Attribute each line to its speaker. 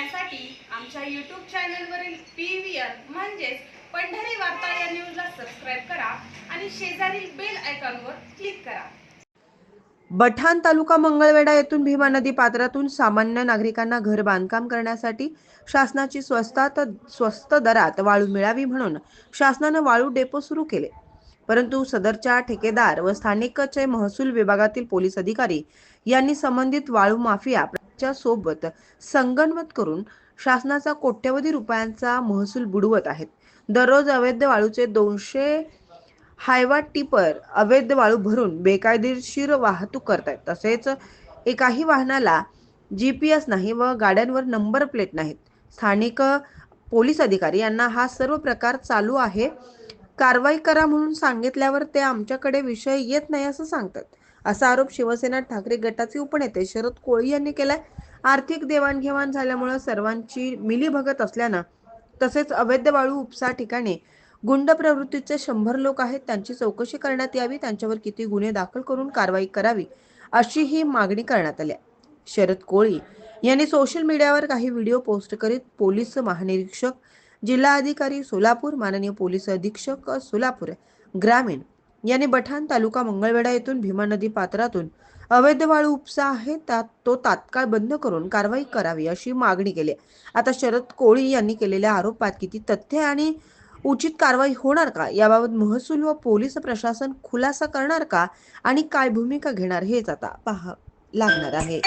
Speaker 1: पाहण्यासाठी आमच्या यूट्यूब चॅनलवरील पी व्ही आर म्हणजेच पंढरी वार्ता या न्यूजला सबस्क्राईब करा आणि शेजारील बेल आयकॉनवर क्लिक करा.
Speaker 2: बठाण तालुका मंगळवेढा येथून भीमा नदी पात्रातून सामान्य नागरिकांना घर बांधकाम करण्यासाठी शासनाची स्वस्तात स्वस्त दरात वाळू मिळावी म्हणून शासनानं वाळू डेपो सुरू केले. परंतु सदरच्या ठेकेदार व स्थानिकचे महसूल विभागातील पोलीस अधिकारी यांनी संबंधित वाळू माफिया सोबत संगनमत करून शासनाचा कोट्यवधी रुपयांचा महसूल बुडवत आहेत. दररोज अवैध वाळूचे दोनशे हायवा टिपर अवैध वाळू भरून बेकायदेशीर वाहतूक करतायत. तसेच एकाही वाहनाला जी पी एस नाही व गाड्यांवर नंबर प्लेट नाहीत. स्थानिक पोलीस अधिकारी यांना हा सर्व प्रकार चालू आहे. कारवाई करा म्हणून सांगितल्यावर ते आमच्याकडे विषय येत नाही असं सांगतात. असा आरोप शिवसेना ठाकरे गटाचे उपनेते शरद कोळी यांनी केलाय. आर्थिक देवाणघेवाण झाल्यामुळे सर्वांची मिलीभगत असल्यानं तसेच अवैध वाळू उपसा ठिकाणी गुंड प्रवृत्तीचे शंभर लोक आहेत. त्यांची चौकशी करण्यात यावी. त्यांच्यावर किती गुन्हे दाखल करून कारवाई करावी अशी ही मागणी करण्यात आली आहे. शरद कोळी यांनी सोशल मीडियावर काही व्हिडिओ पोस्ट करीत पोलीस महानिरीक्षक जिल्हा अधिकारी सोलापूर माननीय पोलीस अधीक्षक सोलापूर ग्रामीण यांनी बठाण तालुका मंगळवेढा येथून भीमा नदी पात्रातून अवैध वाळू उपसा आहे त्यात तो तात्काळ बंद करून कारवाई करावी अशी मागणी केली. आहे. आता शरद कोळी यांनी केलेल्या आरोपात किती तथ्य आणि उचित कारवाई होणार का? याबाबत महसूल व पोलीस प्रशासन खुलासा करणार का? आणि काय भूमिका घेणार हेच आता पाहा लागणार आहे.